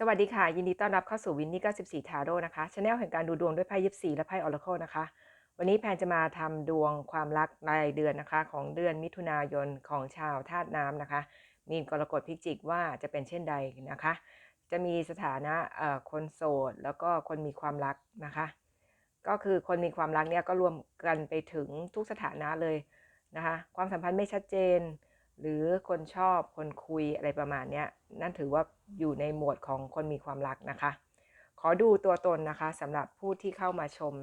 สวัสดีค่ะ ยินดีต้อนรับเข้าสู่วินนี่94 ทาโร่นะคะช anel แห่งการดูดวงด้วยไพ่ยิปซีและไพ่ออร์เคิลนะคะ วันนี้แพนจะมาทำดวงความรักรายเดือนนะคะ ของเดือนมิถุนายนของชาวธาตุน้ำนะคะ มีนกรกฎพิจิกว่าจะเป็นเช่นใดนะคะ จะมีสถานะคนโสดแล้วก็คนมีความรักนะคะ ก็คือคนมีความรักเนี่ยก็รวมกันไปถึงทุกสถานะเลยนะคะ ความสัมพันธ์ไม่ชัดเจน หรือคนชอบคนคุยอะไรประมาณนี้นั่นถือว่าอยู่ในหมวดของคนมีความรักนะคะ ขอดูตัวตนนะคะสำหรับผู้ที่เข้ามาชม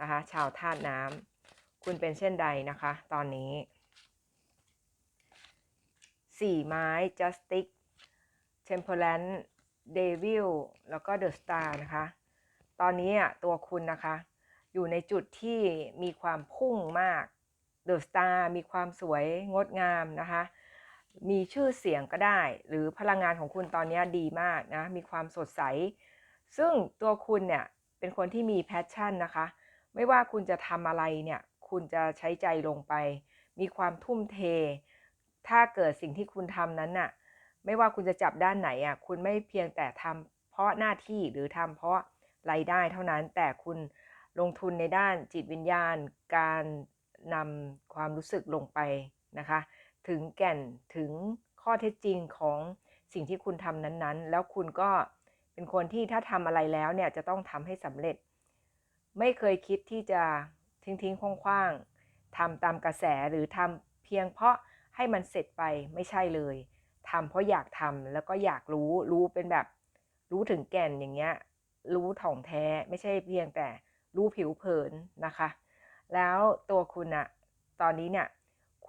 นะคะ ชาวธาตุน้ำคุณเป็นเช่นใดนะคะ ตอนนี้สี่ไม้ justice temperance devil แล้วก็ the star นะคะ ตอนนี้อะตัวคุณนะคะ อยู่ในจุดที่มีความพุ่งมากเดอะสตาร์มีความสวยงดงามนะคะ มีชื่อเสียงก็ได้ หรือพลังงานของคุณตอนนี้ดีมากนะ มีความสดใส ซึ่งตัวคุณเนี่ยเป็นคนที่มีแพชชั่นนะคะ ไม่ว่าคุณจะทำอะไรเนี่ย คุณจะใช้ใจลงไป มีความทุ่มเท ถ้าเกิดสิ่งที่คุณทำนั้นน่ะ ไม่ว่าคุณจะจับด้านไหนอะ คุณไม่เพียงแต่ทำเพราะหน้าที่หรือทำเพราะรายได้เท่านั้น แต่คุณลงทุนในด้านจิตวิญญาณ การนำความรู้สึกลงไปนะคะ ถึงแก่นถึงข้อเท็จจริงของสิ่งที่คุณทำนั้นๆ แล้วคุณก็เป็นคนที่ถ้าทำอะไรแล้วเนี่ยจะต้องทำให้สำเร็จ ไม่เคยคิดที่จะทิ้งทิ้งคว้างๆทำตามกระแสหรือทำเพียงเพราะให้มันเสร็จไปไม่ใช่เลยทำเพราะอยากทำแล้วก็อยากรู้รู้เป็นแบบ รู้ถึงแก่นอย่างเงี้ยรู้ถ่องแท้ไม่ใช่เพียงแต่รู้ผิวเผินนะคะ แล้วตัวคุณอะตอนนี้เนี่ย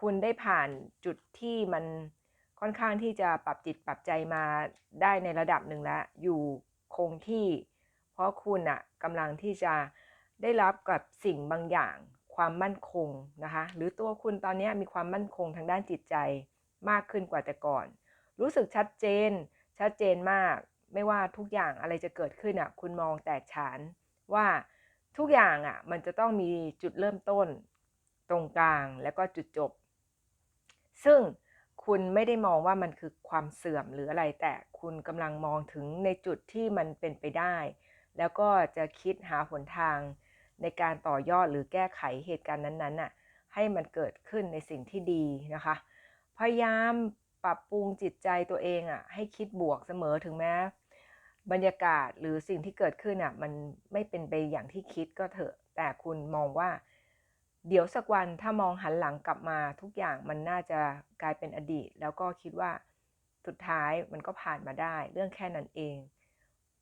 คุณได้ผ่านจุดที่มันค่อนข้างที่จะปรับจิตปรับใจมาได้ในระดับหนึ่งแล้ว อยู่คงที่ เพราะคุณอะกำลังที่จะได้รับกับสิ่งบางอย่าง ความมั่นคงนะคะ หรือตัวคุณตอนนี้มีความมั่นคงทางด้านจิตใจมากขึ้นกว่าแต่ก่อน รู้สึกชัดเจน ชัดเจนมาก ไม่ว่าทุกอย่างอะไรจะเกิดขึ้นอะ คุณมองแตกฉานว่าทุกอย่างอะ มันจะต้องมีจุดเริ่มต้น ตรงกลางแล้วก็จุดจบ ซึ่งคุณไม่ได้มองว่ามันคือความเสื่อมหรืออะไร แต่คุณกำลังมองถึงในจุดที่มันเป็นไปได้ แล้วก็จะคิดหาหนทาง ในการต่อยอดหรือแก้ไขเหตุการณ์นั้นๆน่ะให้มันเกิดขึ้นในสิ่งที่ดีนะคะ พยายามปรับปรุงจิตใจตัวเองอะให้คิดบวกเสมอถึงแม้บรรยากาศหรือสิ่งที่เกิดขึ้นอะมันไม่เป็นไปอย่างที่คิดก็เถอะ แต่คุณมองว่า เดี๋ยวสักวันถ้ามองหันหลังกลับมาทุกอย่างมันน่าจะกลายเป็นอดีต แล้วก็คิดว่าสุดท้ายมันก็ผ่านมาได้ เรื่องแค่นั้นเอง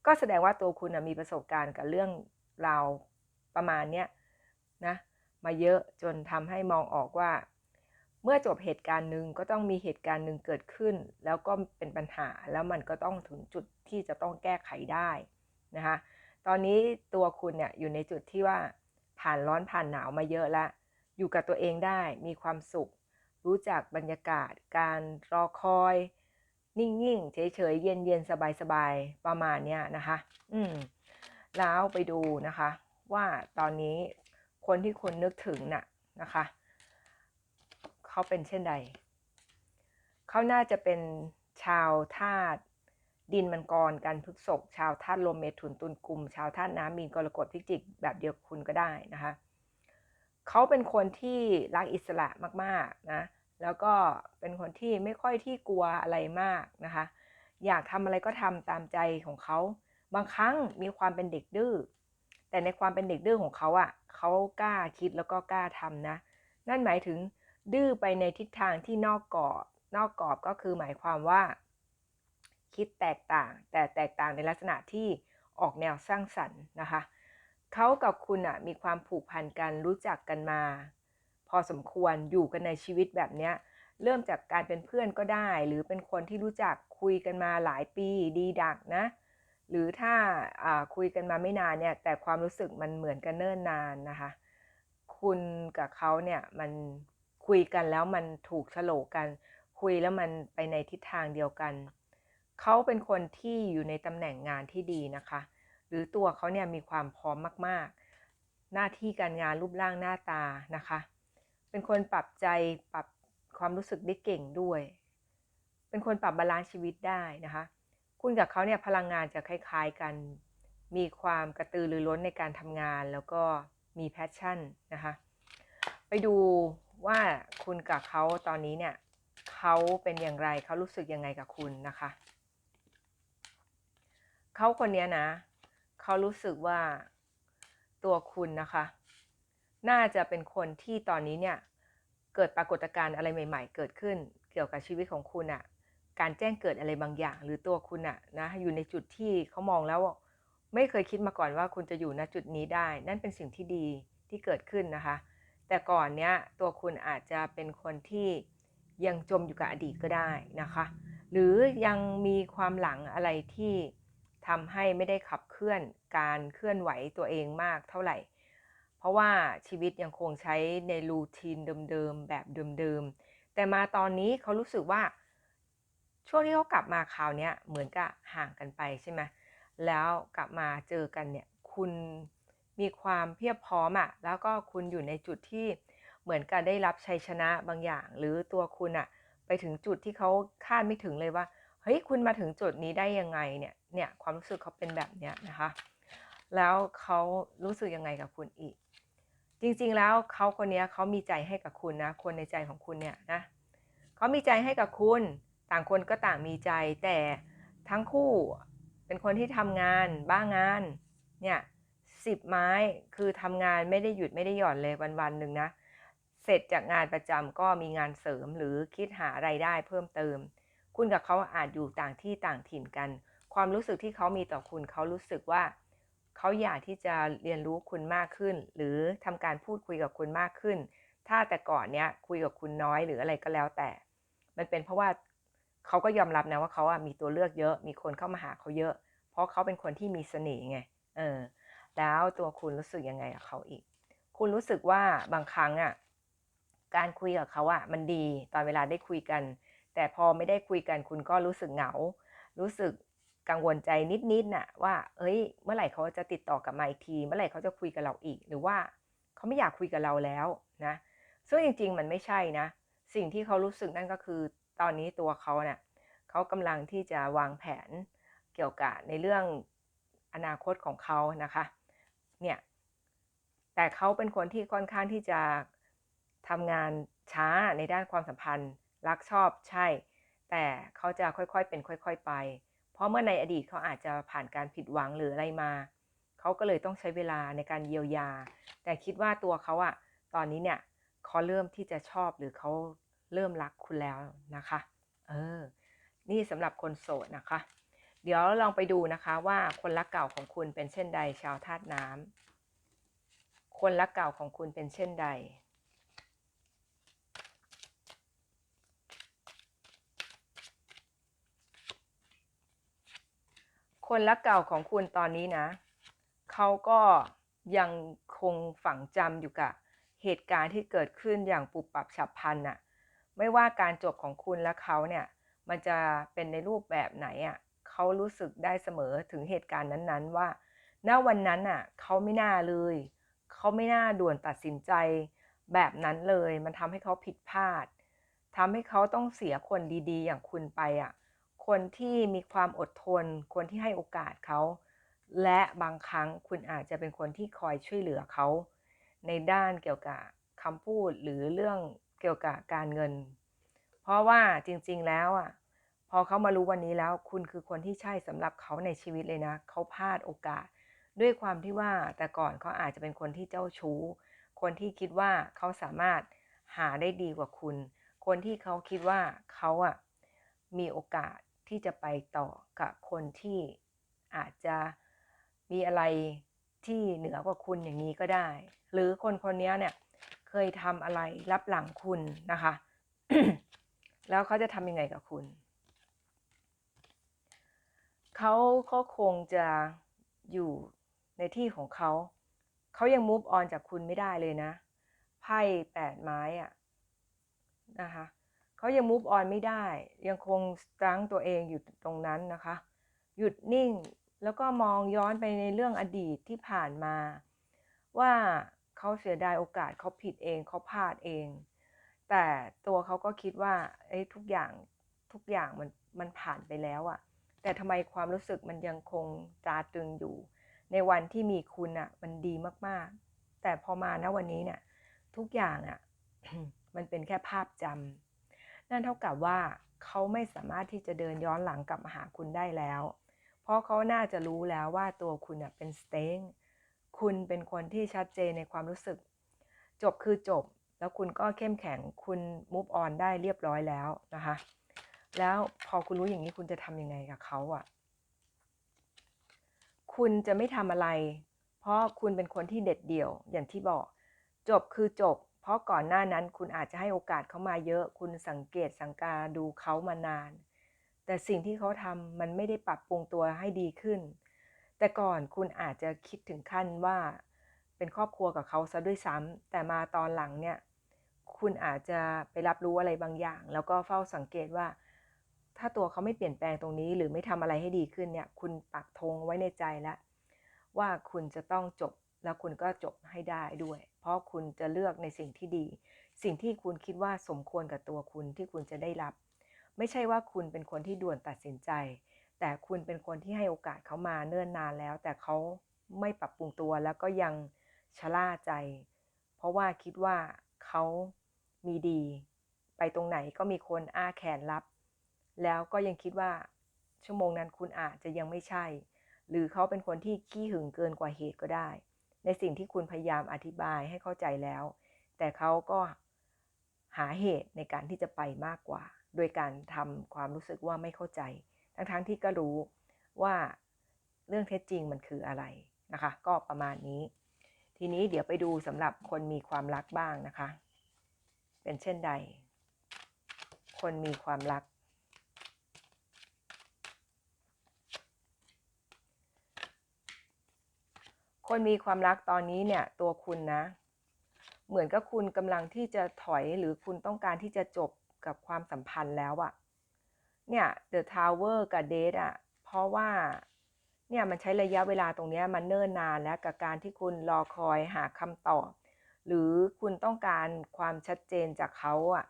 ก็แสดงว่าตัวคุณนะมีประสบการณ์กับเรื่องราวประมาณเนี้ยนะมาเยอะจนทำให้มองออกว่า เมื่อจบเหตุการณ์หนึ่งก็ต้องมีเหตุการณ์หนึ่งเกิดขึ้น แล้วก็เป็นปัญหาแล้วมันก็ต้องถึงจุดที่จะต้องแก้ไขได้นะคะตอนนี้ตัวคุณเนี่ยอยู่ในจุดที่ว่า ผ่านร้อนผ่านหนาวมาเยอะแล้วอยู่กับตัวเองได้มีความสุข รู้จักบรรยากาศ การรอคอย นิ่งๆ เฉยๆ เย็นๆ สบายๆ ประมาณเนี้ยนะคะ อืม แล้วไปดูนะคะ ว่าตอนนี้คนที่คุณนึกถึงน่ะนะคะ เขาเป็นเช่นใด เขาน่าจะเป็นชาวธาตุ ดินมังกรกันพฤกษกชาวธาตุลมเมถุนตุลกุมชาวธาตุน้ำมีนกรกฎพิจิก แบบเดียวกับคุณก็ได้นะคะเขาเป็นคนที่รักอิสระมากๆนะแล้วก็เป็นคนที่ไม่ค่อยที่กลัวอะไรมากนะคะ อยากทำอะไรก็ทำตามใจของเขา บางครั้งมีความเป็นเด็กดื้อแต่ในความเป็นเด็กดื้อของเขาอะ่ะเขากล้าคิดแล้วก็กล้าทำนะ นั่นหมายถึงดื้อไปในทิศทางที่นอกกรอบนอกกรอบก็คือหมายความว่า คิดแตกต่าง แต่แตกต่างในลักษณะที่ออกแนวสร้างสรรค์นะคะเขากับคุณอะมีความผูกพันกันรู้จักกันมา พอสมควรอยู่กันในชีวิตแบบเนี้ยเริ่มจากการเป็นเพื่อนก็ได้ หรือเป็นคนที่รู้จักคุยกันมาหลายปีดีดักนะ หรือถ้าคุยกันมาไม่นานเนี่ยแต่ความรู้สึกมันเหมือนกันเนิ่นนานนะคะ คุณกับเขาเนี่ยมันคุยกันแล้วมันถูกโฉลกกัน คุยแล้วมันไปในทิศทางเดียวกัน เขาเป็นคนที่อยู่ในตำแหน่งงานที่ดีนะคะ หรือตัวเขาเนี่ยมีความพร้อมมากๆ หน้าที่การงานรูปร่างหน้าตานะคะ เป็นคนปรับใจปรับความรู้สึกได้เก่งด้วย เป็นคนปรับบาลานซ์ชีวิตได้นะคะ คุณกับเขาเนี่ยพลังงานจะคล้าย ๆกัน มีความกระตือรือร้นในการทำงานแล้วก็มีแพชชั่นนะคะ ไปดูว่าคุณกับเขาตอนนี้เนี่ยเขาเป็นอย่างไรเขารู้สึกยังไงกับคุณนะคะ เขาคนนี้นะ เขารู้สึกว่าตัวคุณนะคะ น่าจะเป็นคนที่ตอนนี้เนี่ย เกิดปรากฏการณ์อะไรใหม่ ๆ เกิดขึ้น เกี่ยวกับชีวิตของคุณอะ่ะ การแจ้งเกิดอะไรบางอย่าง หรือตัวคุณอะ่ะนะ อยู่ในจุดที่เขามองแล้ว ไม่เคยคิดมาก่อนว่าคุณจะอยู่ณจุดนี้ได้ นั่นเป็นสิ่งที่ดีที่เกิดขึ้นนะคะ แต่ก่อนเนี้ยตัวคุณอาจจะเป็นคนที่ยังจมอยู่กับอดีตก็ได้นะคะ หรือยังมีความหลังอะไรที่ ทำให้ไม่ได้ขับเคลื่อนการเคลื่อนไหวตัวเองมากเท่าไหร่ เพราะว่าชีวิตยังคงใช้ในรูทีนเดิมๆแบบเดิมๆ แต่มาตอนนี้เขารู้สึกว่า ช่วงที่เขากลับมาคราวนี้เหมือนกับห่างกันไปใช่ไหมแล้วกลับมาเจอกันเนี่ยคุณมีความเพียบพร้อมอะ่ะแล้วก็คุณอยู่ในจุดที่เหมือนกับได้รับชัยชนะบางอย่าง หรือตัวคุณอะ่ะไปถึงจุดที่เขาคาดไม่ถึงเลยว่าเฮ้ยคุณมาถึงจุดนี้ได้ยังไงเนี่ย เนี่ยความรู้สึกเขาเป็นแบบเนี้ยนะคะ แล้วเขารู้สึกยังไงกับคุณอีก จริงๆแล้วเขาคนนี้เขามีใจให้กับคุณนะ คนในใจของคุณเนี่ยนะเขามีใจให้กับคุณ ต่างคนก็ต่างมีใจ แต่ทั้งคู่เป็นคนที่ทำงานบ้างานเนี่ยสิบไม้คือทำงานไม่ได้หยุดไม่ได้หย่อนเลยวันๆหนึ่งนะเสร็จจากงานประจำก็มีงานเสริมหรือคิดหาไรายได้เพิ่มเติม คุณกับเขาอาจอยู่ต่างที่ต่างถิ่นกัน ความรู้สึกที่เขามีต่อคุณ เขารู้สึกว่า เขาอยากที่จะเรียนรู้คุณมากขึ้น หรือทำการพูดคุยกับคุณมากขึ้น ถ้าแต่ก่อนเนี้ยคุยกับคุณน้อยหรืออะไรก็แล้วแต่ มันเป็นเพราะว่าเขาก็ยอมรับนะว่าเขาอะมีตัวเลือกเยอะ มีคนเข้ามาหาเขาเยอะ เพราะเขาเป็นคนที่มีเสน่ห์ไง เออ แล้วตัวคุณรู้สึกยังไงกับเขาอีก คุณรู้สึกว่าบางครั้งอะการคุยกับเขาอะมันดีตอนเวลาได้คุยกัน แต่พอไม่ได้คุยกันคุณก็รู้สึกเหงา รู้สึก กังวลใจนิดๆน่ะว่า เอ้ย เมื่อไหร่เขาจะติดต่อกลับมาอีกที เมื่อไหร่เขาจะคุยกับเราอีก หรือว่าเขาไม่อยากคุยกับเราแล้วนะ ซึ่งจริง ๆ มันไม่ใช่นะ สิ่งที่เขารู้สึกนั่นก็คือตอนนี้ตัวเขาเนะ่ยเขากำลังที่จะวางแผนเกี่ยวกับในเรื่องอนาคตของเขานะคะ เนี่ย แต่เขาเป็นคนที่ค่อนข้างที่จะทำงานช้าในด้านความสัมพันธ์ รักชอบใช่ แต่เขาจะค่อยๆเป็นค่อย ๆ ไป เพราะเมื่อในอดีตเขาอาจจะผ่านการผิดหวังหรืออะไรมา เขาก็เลยต้องใช้เวลาในการเยียวยา แต่คิดว่าตัวเขาอะตอนนี้เนี่ยเขาเริ่มที่จะชอบหรือเขาเริ่มรักคุณแล้วนะคะ เออ นี่สำหรับคนโสดนะคะ เดี๋ยวลองไปดูนะคะว่าคนรักเก่าของคุณเป็นเช่นใดชาวธาตุน้ำคนรักเก่าของคุณเป็นเช่นใด คนรักเก่าของคุณตอนนี้นะ เขาก็ยังคงฝังจำอยู่กับเหตุการณ์ที่เกิดขึ้นอย่างปุบปับฉับพลันน่ะ ไม่ว่าการจบของคุณและเขาเนี่ย มันจะเป็นในรูปแบบไหนอะเขารู้สึกได้เสมอถึงเหตุการณ์นั้นๆ ว่า ณ วันนั้นอะเขาไม่น่าเลย เขาไม่น่าด่วนตัดสินใจแบบนั้นเลย มันทำให้เขาผิดพลาดทำให้เขาต้องเสียคนดีๆ อย่างคุณไปอะ คนที่มีความอดทน คนที่ให้โอกาสเขา และบางครั้งคุณอาจจะเป็นคนที่คอยช่วยเหลือเขา ในด้านเกี่ยวกับคำพูดหรือเรื่องเกี่ยวกับการเงิน เพราะว่าจริงๆแล้วอะพอเขามารู้วันนี้แล้ว คุณคือคนที่ใช่สำหรับเขาในชีวิตเลยนะเขาพลาดโอกาส ด้วยความที่ว่าแต่ก่อนเขาอาจจะเป็นคนที่เจ้าชู้ คนที่คิดว่าเขาสามารถหาได้ดีกว่าคุณ คนที่เขาคิดว่าเขาอะมีโอกาส ที่จะไปต่อกับคนที่อาจจะมีอะไรที่เหนือกว่าคุณอย่างนี้ก็ได้ หรือคนคนนี้เนี่ยเคยทำอะไรรับหลังคุณนะคะ แล้วเขาจะทำยังไงกับคุณ เขาก็คงจะอยู่ในที่ของเขา เขายังมูฟออนจากคุณไม่ได้เลยนะ ไพ่แปดไม้อะนะคะ เขายังมูฟออนไม่ได้ ยังคงสตั้งตัวเองอยู่ตรงนั้นนะคะ หยุดนิ่งแล้วก็มองย้อนไปในเรื่องอดีตที่ผ่านมา ว่าเขาเสียดายโอกาสเขาผิดเองเขาพลาดเอง แต่ตัวเขาก็คิดว่าไอ้ทุกอย่างทุกอย่างมันมันผ่านไปแล้วอะแต่ทำไมความรู้สึกมันยังคงตราตรึงอยู่ ในวันที่มีคุณอะมันดีมากๆ แต่พอมาณวันนี้เนี่ยทุกอย่างอะมันเป็นแค่ภาพจำ นั่นเท่ากับว่าเขาไม่สามารถที่จะเดินย้อนหลังกลับมาหาคุณได้แล้ว เพราะเขาน่าจะรู้แล้วว่าตัวคุณเป็นสเต็งคุณเป็นคนที่ชัดเจนในความรู้สึก จบคือจบ แล้วคุณก็เข้มแข็งคุณ move on ได้เรียบร้อยแล้วนะคะ แล้วพอคุณรู้อย่างนี้คุณจะทำยังไงกับเขาอะ คุณจะไม่ทำอะไร เพราะคุณเป็นคนที่เด็ดเดี่ยวอย่างที่บอก จบคือจบ เพราะก่อนหน้านั้นคุณอาจจะให้โอกาสเขามาเยอะ คุณสังเกตสังกาดูเขามานาน แต่สิ่งที่เขาทำมันไม่ได้ปรับปรุงตัวให้ดีขึ้น แต่ก่อนคุณอาจจะคิดถึงขั้นว่า เป็นครอบครัวกับเขาซะด้วยซ้ำแต่มาตอนหลังเนี่ย คุณอาจจะไปรับรู้อะไรบางอย่าง แล้วก็เฝ้าสังเกตว่า ถ้าตัวเขาไม่เปลี่ยนแปลงตรงนี้ หรือไม่ทำอะไรให้ดีขึ้นเนี่ย คุณปักธงไว้ในใจแล้วว่าคุณจะต้องจบแล้วคุณก็จบให้ได้ด้วย เพราะคุณจะเลือกในสิ่งที่ดี สิ่งที่คุณคิดว่าสมควรกับตัวคุณที่คุณจะได้รับ ไม่ใช่ว่าคุณเป็นคนที่ด่วนตัดสินใจ แต่คุณเป็นคนที่ให้โอกาสเขามาเนิ่นนานแล้ว แต่เขาไม่ปรับปรุงตัวแล้วก็ยังชะล่าใจ เพราะว่าคิดว่าเขามีดี ไปตรงไหนก็มีคนอ้าแขนรับ แล้วก็ยังคิดว่าชั่วโมงนั้นคุณอาจจะยังไม่ใช่ หรือเขาเป็นคนที่ขี้หึงเกินกว่าเหตุก็ได้ ในสิ่งที่คุณพยายามอธิบายให้เข้าใจแล้ว แต่เขาก็หาเหตุในการที่จะไปมากกว่า โดยการทำความรู้สึกว่าไม่เข้าใจ ทั้งๆทที่ก็รู้ว่าเรื่องเท็จจริงมันคืออะไรนะคะ ก็ประมาณนี้ ทีนี้เดี๋ยวไปดูสำหรับคนมีความรักบ้างนะคะ เป็นเช่นใด คนมีความรัก คนมีความรักตอนนี้เนี่ยตัวคุณนะ เหมือนกับคุณกำลังที่จะถอยหรือคุณต้องการที่จะจบกับความสัมพันธ์แล้วอะเนี่ย The Tower กับ Date อะเพราะว่าเนี่ยมันใช้ระยะเวลาตรงนี้มันเนิ่นนานแล้วกับการที่คุณรอคอยหาคำตอบ หรือคุณต้องการความชัดเจนจากเขาอะ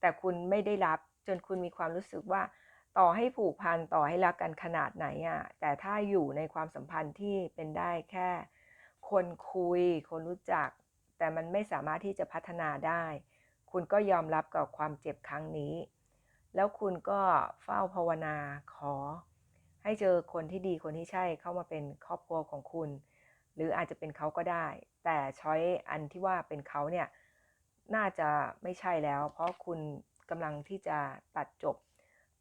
แต่คุณไม่ได้รับจนคุณมีความรู้สึกว่า ต่อให้ผูกพันต่อให้รักกันขนาดไหนอะแต่ถ้าอยู่ในความสัมพันธ์ที่เป็นได้แค่ คนคุย คนรู้จัก แต่มันไม่สามารถที่จะพัฒนาได้ คุณก็ยอมรับกับความเจ็บครั้งนี้ แล้วคุณก็เฝ้าภาวนาขอ ให้เจอคนที่ดีคนที่ใช่เข้ามาเป็นครอบครัวของคุณ หรืออาจจะเป็นเขาก็ได้ แต่ช้อยอันที่ว่าเป็นเขาเนี่ยน่าจะไม่ใช่แล้ว เพราะคุณกำลังที่จะตัดจบ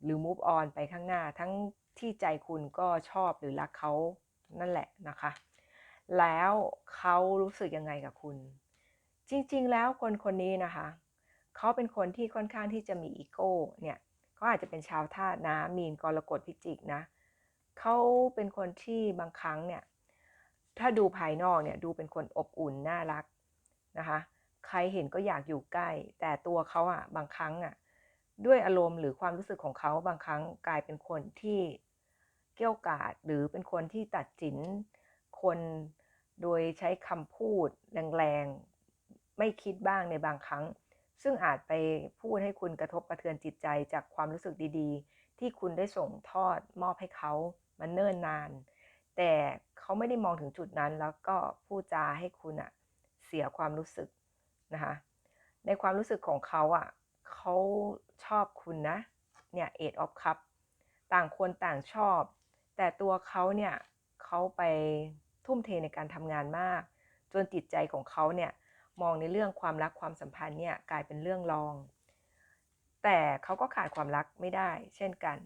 หรือ move on ไปข้างหน้า ทั้งที่ใจคุณก็ชอบหรือรักเขานั่นแหละนะคะ แล้วเขารู้สึกยังไงกับคุณ จริงๆ แล้วคนคนนี้นะคะ เขาเป็นคนที่ค่อนข้างที่จะมีอีโก้เนี่ยเขาอาจจะเป็นชาวธาตุนะมีนกรกฎพิจิกนะเขาเป็นคนที่บางครั้งเนี่ยถ้าดูภายนอกเนี่ยดูเป็นคนอบอุ่นน่ารักนะคะ ใครเห็นก็อยากอยู่ใกล้ แต่ตัวเขาอะ่ะบางครั้งอะ ด้วยอารมณ์หรือความรู้สึกของเขาบางครั้งกลายเป็นคนที่เกี้ยวกาดหรือเป็นคนที่ตัดสินคนโดยใช้คำพูดแรงๆ ไม่คิดบ้างในบางครั้ง ซึ่งอาจไปพูดให้คุณกระทบกระเทือนจิตใจจากความรู้สึกดีๆ ที่คุณได้ส่งทอดมอบให้เขามันเนิ่นนาน แต่เขาไม่ได้มองถึงจุดนั้นแล้วก็พูดจาให้คุณอะเสียความรู้สึกนะคะในความรู้สึกของเขาอะเขา ชอบคุณนะ เนี่ยเอ็ดออฟคัพต่างคนต่างชอบ แต่ตัวเขาเนี่ยเขาไปทุ่มเทในการทำงานมาก จนจิตใจของเขาเนี่ยมองในเรื่องความรักความสัมพันธ์เนี่ยกลายเป็นเรื่องรอง แต่เขาก็ขาดความรักไม่ได้ เช่นกัน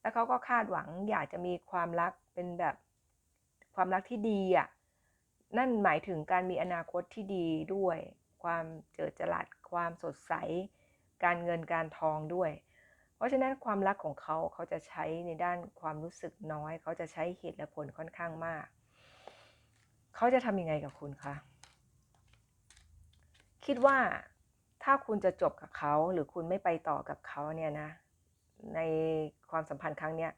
แล้วเขาก็คาดหวังอยากจะมีความรักเป็นแบบความรักที่ดีอะนั่นหมายถึงการมีอนาคตที่ดีด้วย ความเจิดจรัสความสดใส การเงินการทองด้วย เพราะฉะนั้นความรักของเขาเขาจะใช้ในด้านความรู้สึกน้อย เขาจะใช้เหตุและผลค่อนข้างมาก เขาจะทำยังไงกับคุณคะคิดว่าถ้าคุณจะจบกับเขาหรือคุณไม่ไปต่อกับเขาเนี่ยนะ ในความสัมพันธ์ครั้งเนี้ย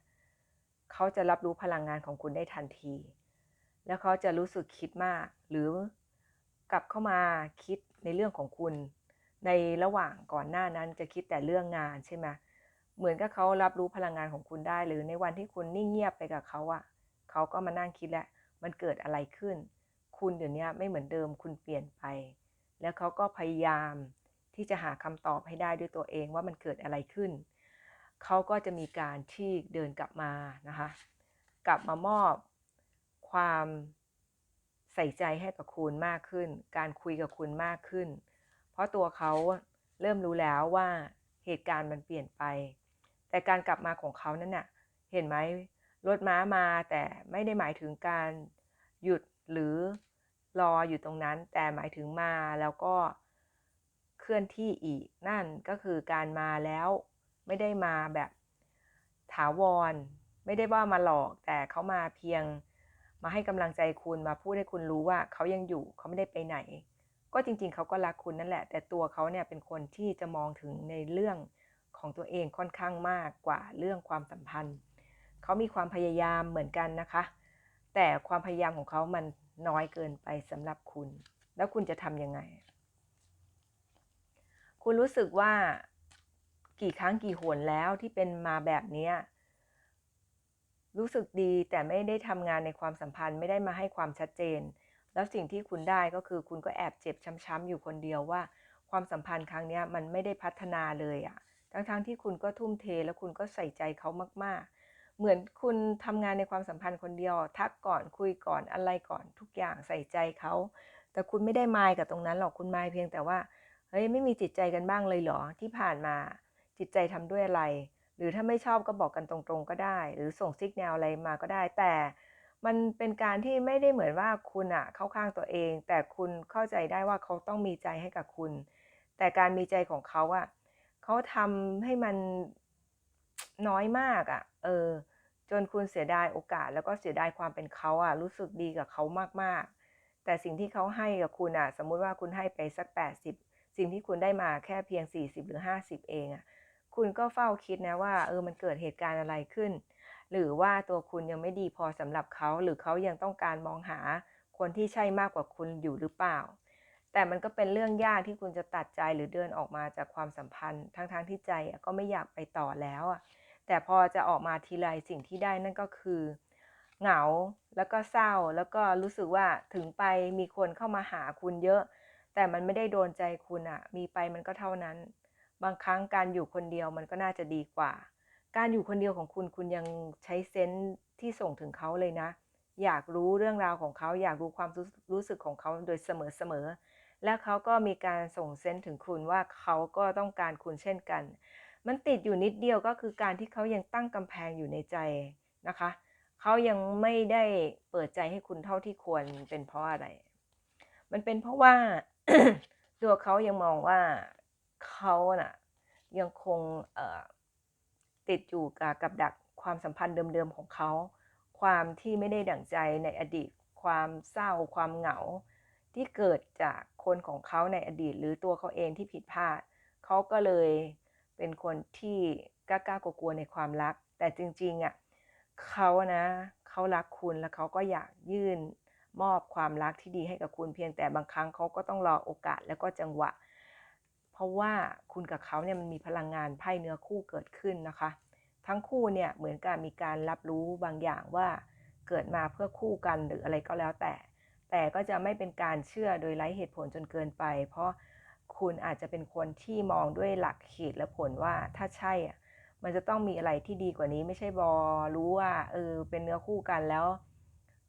เขาจะรับรู้พลังงานของคุณได้ทันที แล้วเขาจะรู้สึกคิดมาก หรือกลับเข้ามาคิดในเรื่องของคุณ ในระหว่างก่อนหน้านั้นจะคิดแต่เรื่องงานใช่ไหมเหมือนกับเขารับรู้พลังงานของคุณได้ หรือในวันที่คุณนิ่งเงียบไปกับเขาอะเขาก็มานั่งคิดแหล้วมันเกิดอะไรขึ้น คุณเดี๋ยวนี้ไม่เหมือนเดิมคุณเปลี่ยนไป แล้วเขาก็พยายามที่จะหาคำตอบให้ได้ด้วยตัวเองว่ามันเกิดอะไรขึ้น เขาก็จะมีการที่เดินกลับมานะคะ กลับมามอบความใส่ใจให้กับคุณมากขึ้น การคุยกับคุณมากขึ้น เพราะตัวเขาเริ่มรู้แล้วว่าเหตุการณ์มันเปลี่ยนไป แต่การกลับมาของเขานั้นน่ะ เห็นไหมรถม้ามาแต่ไม่ได้หมายถึงการหยุดหรือรออยู่ตรงนั้น แต่หมายถึงมาแล้วก็เคลื่อนที่อีกนั่นก็คือการมาแล้วไม่ได้มาแบบถาวร ไม่ได้ว่ามาหลอก แต่เขามาเพียง มาให้กำลังใจคุณมาพูดให้คุณรู้ว่าเขายังอยู่เขาไม่ได้ไปไหน ก็จริงๆ เขาก็รักคุณนั่นแหละ แต่ตัวเขาเนี่ยเป็นคนที่จะมองถึงในเรื่องของตัวเองค่อนข้างมากกว่าเรื่องความสัมพันธ์ เขามีความพยายามเหมือนกันนะคะ แต่ความพยายามของเขามันน้อยเกินไปสำหรับคุณ แล้วคุณจะทำยังไง คุณรู้สึกว่ากี่ครั้งกี่หนแล้วที่เป็นมาแบบนี้รู้สึกดีแต่ไม่ได้ทำงานในความสัมพันธ์ไม่ได้มาให้ความชัดเจน แล้วสิ่งที่คุณได้ก็คือคุณก็แอบเจ็บช้ำๆอยู่คนเดียวว่า ความสัมพันธ์ครั้งนี้มันไม่ได้พัฒนาเลยอะทั้งๆทที่คุณก็ทุ่มเทแล้วคุณก็ใส่ใจเขามากๆ เหมือนคุณทำงานในความสัมพันธ์คนเดียว ทักก่อนคุยก่อนอะไรก่อนทุกอย่างใส่ใจเขา แต่คุณไม่ได้มายกับตรงนั้นหรอกคุณมายเพียงแต่ว่าเฮ้ยไม่มีจิตใจกันบ้างเลยเหรอที่ผ่านมาจิตใจทำด้วยอะไร หรือถ้าไม่ชอบก็บอกกันตรงๆก็ได้ หรือส่งซิกแนวอะไรมาก็ได้ แต่ มันเป็นการที่ไม่ได้เหมือนว่าคุณอะเข้าข้างตัวเอง แต่คุณเข้าใจได้ว่าเขาต้องมีใจให้กับคุณ แต่การมีใจของเขาอะเขาทำให้มันน้อยมากอะเออ จนคุณเสียดายโอกาส แล้วก็เสียดายความเป็นเขาอะรู้สึกดีกับเขามากๆ แต่สิ่งที่เขาให้กับคุณอะสมมุติว่าคุณให้ไปสัก 80 สิ่งที่คุณได้มาแค่เพียง 40 หรือ 50 เองอะคุณก็เฝ้าคิดนะว่าเออมันเกิดเหตุการณ์อะไรขึ้น หรือว่าตัวคุณยังไม่ดีพอสำหรับเขา หรือเขายังต้องการมองหาคนที่ใช่มากกว่าคุณอยู่หรือเปล่า แต่มันก็เป็นเรื่องยากที่คุณจะตัดใจหรือเดินออกมาจากความสัมพันธ์ ทั้งๆทที่ใจก็ไม่อยากไปต่อแล้วอะแต่พอจะออกมาทีไรสิ่งที่ได้นั่นก็คือ เหงาแล้วก็เศร้าแล้วก็รู้สึกว่าถึงไปมีคนเข้ามาหาคุณเยอะ แต่มันไม่ได้โดนใจคุณอะ มีไปมันก็เท่านั้น บางครั้งการอยู่คนเดียวมันก็น่าจะดีกว่า การอยู่คนเดียวของคุณคุณยังใช้เซนส์ที่ส่งถึงเขาเลยนะ อยากรู้เรื่องราวของเขา อยากรู้ความรู้สึกของเขาโดยเสมอเสมอและเขาก็มีการส่งเซนส์ถึงคุณว่าเขาก็ต้องการคุณเช่นกัน มันติดอยู่นิดเดียวก็คือการที่เขายังตั้งกำแพงอยู่ในใจนะคะเขายังไม่ได้เปิดใจให้คุณเท่าที่ควรเป็นเพราะอะไร มันเป็นเพราะว่าตัวเขายังมองว่าเขาน่ะยังคง ติดอยู่กับกับดักความสัมพันธ์เดิมๆของเขา ความที่ไม่ได้ดั่งใจในอดีต ความเศร้า ความเหงา ที่เกิดจากคนของเขาในอดีต หรือตัวเขาเองที่ผิดพลาด เขาก็เลยเป็นคนที่กล้ากลัวในความรัก แต่จริงๆอะเขานะเขารักคุณแล้วเขาก็อยากยื่นมอบความรักที่ดีให้กับคุณเพียงแต่บางครั้งเขาก็ต้องรอโอกาสแล้วก็จังหวะ เพราะว่าคุณกับเขาเนี่ยมันมีพลังงานไพ่เนื้อคู่เกิดขึ้นนะคะ ทั้งคู่เนี่ยเหมือนกับมีการรับรู้บางอย่างว่าเกิดมาเพื่อคู่กันหรืออะไรก็แล้วแต่ แต่ก็จะไม่เป็นการเชื่อโดยไร้เหตุผลจนเกินไป เพราะคุณอาจจะเป็นคนที่มองด้วยหลักเหตุและผลว่าถ้าใช่อะมันจะต้องมีอะไรที่ดีกว่านี้ไม่ใช่บอรู้ว่าเออเป็นเนื้อคู่กันแล้ว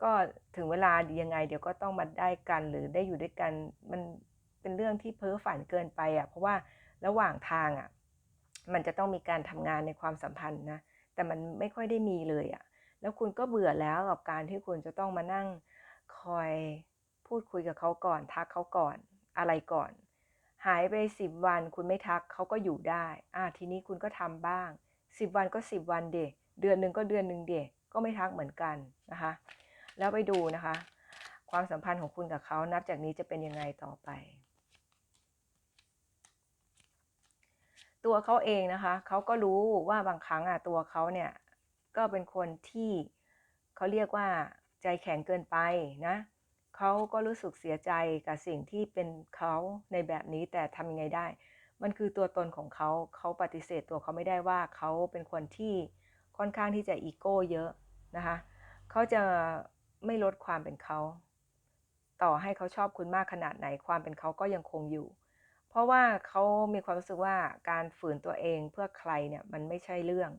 ก็ถึงเวลายังไง เดี๋ยวก็ต้องมาได้กันหรือได้อยู่ด้วยกันมัน เป็นเรื่องที่เพ้อฝันเกินไปอะเพราะว่าระหว่างทางอะมันจะต้องมีการทำงานในความสัมพันธ์นะแต่มันไม่ค่อยได้มีเลยอะแล้วคุณก็เบื่อแล้วกับการที่คุณจะต้องมานั่งคอยพูดคุยกับเขาก่อน ทักเขาก่อนอะไรก่อน หายไปสิบวันคุณไม่ทักเขาก็อยู่ได้ อ่าทีนี้คุณก็ทำบ้างสิบวันก็สิบวันเดเดือนหนึ่งก็เดือนหนึ่งเดก็ไม่ทักเหมือนกันนะคะ แล้วไปดูนะคะ ความสัมพันธ์ของคุณกับเขานับจากนี้จะเป็นยังไงต่อไป ตัวเขาเองนะคะเขาก็รู้ว่าบางครั้งอะตัวเขาเนี่ยก็เป็นคนที่เขาเรียกว่าใจแข็งเกินไปนะเขาก็รู้สึกเสียใจกับสิ่งที่เป็นเขาในแบบนี้แต่ทำยังไงได้ มันคือตัวตนของเขาเขาปฏิเสธตัวเขาไม่ได้ว่าเขาเป็นคนที่ค่อนข้างที่จะอีโก้เยอะนะคะเขาจะไม่ลดความเป็นเขา ต่อให้เขาชอบคุณมากขนาดไหนความเป็นเขาก็ยังคงอยู่ เพราะว่าเขามีความรู้สึกว่าการฝืนตัวเองเพื่อใครเนี่ยมันไม่ใช่เรื่อง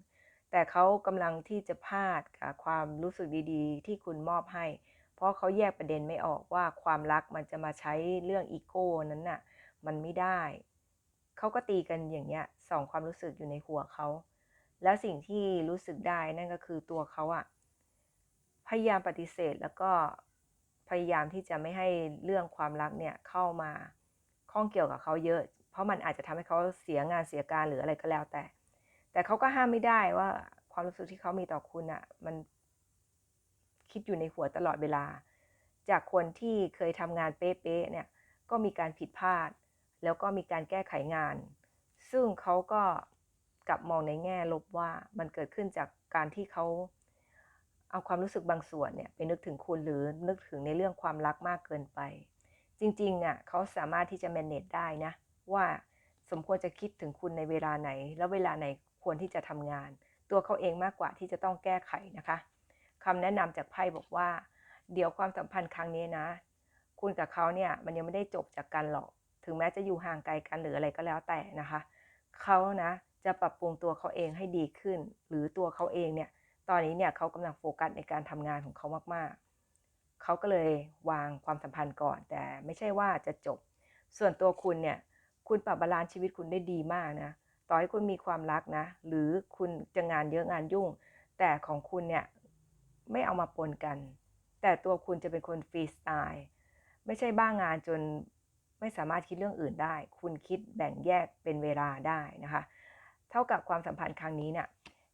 แต่เขากำลังที่จะพลาดกับความรู้สึกดีๆ ที่คุณมอบให้ เพราะเขาแยกประเด็นไม่ออกว่าความรักมันจะมาใช้เรื่องอีโก้นั้นน่ะมันไม่ได้ เขาก็ตีกันอย่างเงี้ยสองความรู้สึกอยู่ในหัวเขา แล้วสิ่งที่รู้สึกได้นั่นก็คือตัวเขาอะพยายามปฏิเสธแล้วก็พยายามที่จะไม่ให้เรื่องความรักเนี่ยเข้ามา ข้องเกี่ยวกับเขาเยอะ เพราะมันอาจจะทำให้เขาเสียงานเสียการหรืออะไรก็แล้วแต่ แต่เขาก็ห้ามไม่ได้ว่าความรู้สึกที่เขามีต่อคุณอะมันคิดอยู่ในหัวตลอดเวลา จากคนที่เคยทำงานเป๊ะๆเนี่ย ก็มีการผิดพลาด แล้วก็มีการแก้ไขงาน ซึ่งเขาก็กลับมองในแง่ลบว่ามันเกิดขึ้นจากการที่เขาเอาความรู้สึกบางส่วนเนี่ยไปนึกถึงคุณหรือนึกถึงในเรื่องความรักมากเกินไป จริงๆอะเขาสามารถที่จะ manage ได้นะ ว่าสมควรจะคิดถึงคุณในเวลาไหน แล้วเวลาไหนควรที่จะทำงาน ตัวเขาเองมากกว่าที่จะต้องแก้ไขนะคะคำแนะนำจากไพ่บอกว่า เดี๋ยวความสัมพันธ์ครั้งนี้นะ คุณกับเขาเนี่ยมันยังไม่ได้จบจากกันหรอก ถึงแม้จะอยู่ห่างไกลกันหรืออะไรก็แล้วแต่นะคะเขานะจะปรับปรุงตัวเขาเองให้ดีขึ้น หรือตัวเขาเองเนี่ย ตอนนี้เนี่ยเขากำลังโฟกัสในการทำงานของเขามากๆ เขาก็เลยวางความสัมพันธ์ก่อน แต่ไม่ใช่ว่าจะจบ ส่วนตัวคุณเนี่ย คุณปรับบาลานซ์ชีวิตคุณได้ดีมากนะ ต่อให้คุณมีความรักนะ หรือคุณจะงานเยอะงานยุ่ง แต่ของคุณเนี่ยไม่เอามาปนกัน แต่ตัวคุณจะเป็นคนฟรีสไตล์ไม่ใช่บ้างงานจนไม่สามารถคิดเรื่องอื่นได้ คุณคิดแบ่งแยกเป็นเวลาได้นะคะ เท่ากับความสัมพันธ์ครั้งนี้เนี่ย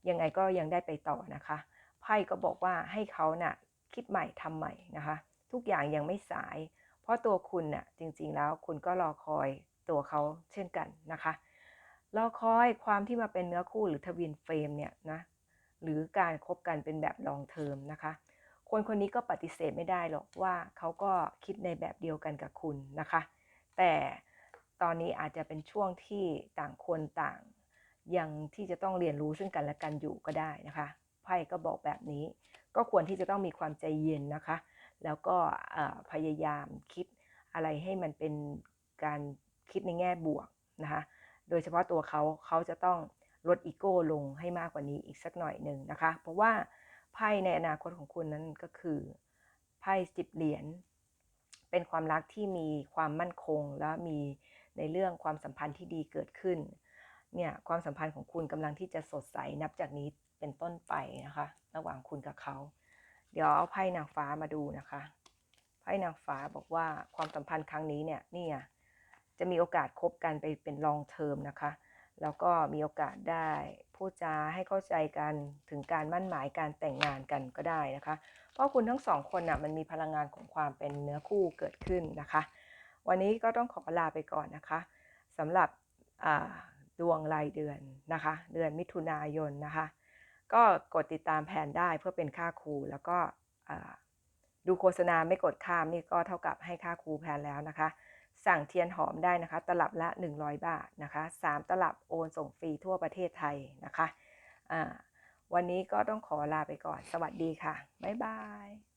ยังไงก็ยังได้ไปต่อนะคะ ไพ่ก็บอกว่าให้เขานะ่ะ คิดใหม่ทำใหม่นะคะ ทุกอย่างยังไม่สาย เพราะตัวคุณน่ะจริงๆแล้วคุณก็รอคอยตัวเขาเช่นกันนะคะรอคอยความที่มาเป็นเนื้อคู่หรือทวินเฟรมเนี่ยนะหรือการครบกันเป็นแบบลองเทอมนะคะ คนคนนี้ก็ปฏิเสธไม่ได้หรอกว่าเขาก็คิดในแบบเดียวกันกับคุณนะคะ แต่ตอนนี้อาจจะเป็นช่วงที่ต่างคนต่างยังที่จะต้องเรียนรู้ซึ่งกันและกันอยู่ก็ได้นะคะไพ่ก็บอกแบบนี้ ก็ควรที่จะต้องมีความใจเย็นนะคะ แล้วก็พยายามคิดอะไรให้มันเป็นการคิดในแง่บวกนะคะโดยเฉพาะตัวเขาเขาจะต้องลดอีโก้ลงให้มากกว่านี้อีกสักหน่อยหนึ่งนะคะ เพราะว่าไพ่ในอนาคตของคุณนั้นก็คือไพ่สิบเหรียญเป็นความรักที่มีความมั่นคงและมีในเรื่องความสัมพันธ์ที่ดีเกิดขึ้นเนี่ยความสัมพันธ์ของคุณกำลังที่จะสดใสนับจากนี้ เป็นต้นไปนะคะ ระหว่างคุณกับเขา เดี๋ยวเอาไพ่นางฟ้ามาดูนะคะไพ่นางฟ้าบอกว่าความสัมพันธ์ครั้งนี้เนี่ยนี่จะมีโอกาสคบกันไปเป็นลองเทอมนะคะ แล้วก็มีโอกาสได้พูดจาให้เข้าใจกันถึงการมั่นหมายการแต่งงานกันก็ได้นะคะ เพราะคุณทั้งสองคนนะ่ะมันมีพลังงานของความเป็นเนื้อคู่เกิดขึ้นนะคะ วันนี้ก็ต้องขอลาไปก่อนนะคะสำหรับดวงรายเดือนนะคะ เดือนมิถุนายนนะคะ ก็กดติดตามแผนได้เพื่อเป็นค่าครูแล้วก็ดูโฆษณาไม่กดข้ามนี่ก็เท่ากับให้ค่าครูแผนแล้วนะคะ สั่งเทียนหอมได้นะคะ ตลับละ 100 บาทนะคะ3ตลับโอนส่งฟรีทั่วประเทศไทยนะคะะวันนี้ก็ต้องขอลาไปก่อน สวัสดีค่ะ บ๊ายบาย